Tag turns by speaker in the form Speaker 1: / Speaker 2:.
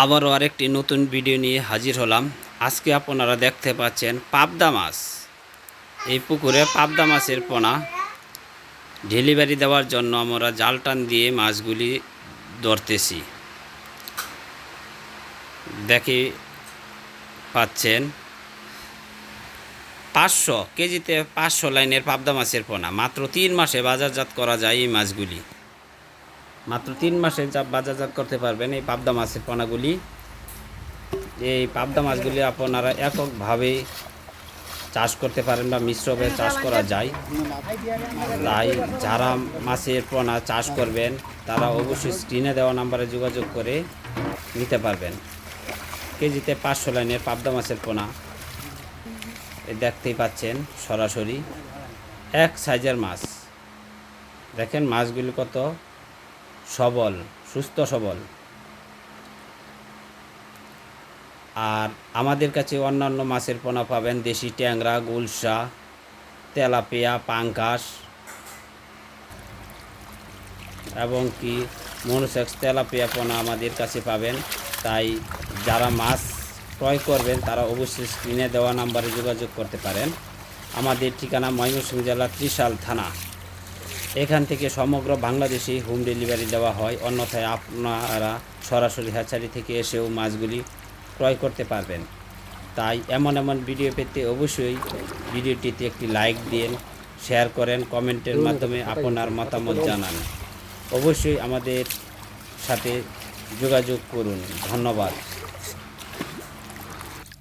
Speaker 1: আবারও আরেকটি নতুন ভিডিও নিয়ে হাজির হলাম। আজকে আপনারা দেখতে পাচ্ছেন পাবদা মাছ। এই পুকুরে পাবদা মাছের পোনা। ডেলিভারি দেওয়ার জন্য আমরা জাল টান দিয়ে মাছগুলি ধরতেছি। দেখি পাচ্ছেন পাঁচশো কেজিতে পাঁচশো লাইনের পাবদা মাছের পোনা। মাত্র তিন মাসে বাজারজাত করা যায় এই মাছগুলি। মাত্র তিন মাসে যা বাজারজাত করতে পারবেন এই পাবদা মাছের পোনাগুলি। এই পাবদা মাছগুলি আপনারা এককভাবে চাষ করতে পারেন বা মিশ্রভাবে চাষ করা যায়। তাই যারা মাছের পোনা চাষ করবেন, তারা অবশ্যই স্ক্রিনে দেওয়া নাম্বারে যোগাযোগ করে নিতে পারবেন। কেজিতে পাঁচশো লাইনের পাবদা মাছের পোনা। দেখতেই পাচ্ছেন সরাসরি এক সাইজের মাছ। দেখেন মাছগুলি কত সবল, সুস্থ, সবল। আর আমাদের কাছে অন্যান্য মাছের পোনা পাবেন দেশি ট্যাংরা, গুলশা, তেলাপিয়া পাঙ্কাস এবং কি মনুসেক্স তেলাপিয়া পোনা আমাদের কাছে পাবেন। তাই যারা মাছ ক্রয় করবেন, তারা অবশ্যই স্ক্রিনে দেওয়া নাম্বারে যোগাযোগ করতে পারেন। আমাদের ঠিকানা ময়মনসিংহ জেলা ত্রিশাল থানা। এখান থেকে সমগ্র বাংলাদেশে হোম ডেলিভারি দেওয়া হয়। অন্যথায় আপনারা সরাসরি হ্যাচারি থেকে এসেও মাছগুলি ক্রয় করতে পারবেন। তাই এমন এমন ভিডিও পেতে অবশ্যই ভিডিওটিতে একটি লাইক দিন শেয়ার করেন, কমেন্টের মাধ্যমে আপনার মতামত জানান। অবশ্যই আমাদের সাথে যোগাযোগ করুন। ধন্যবাদ।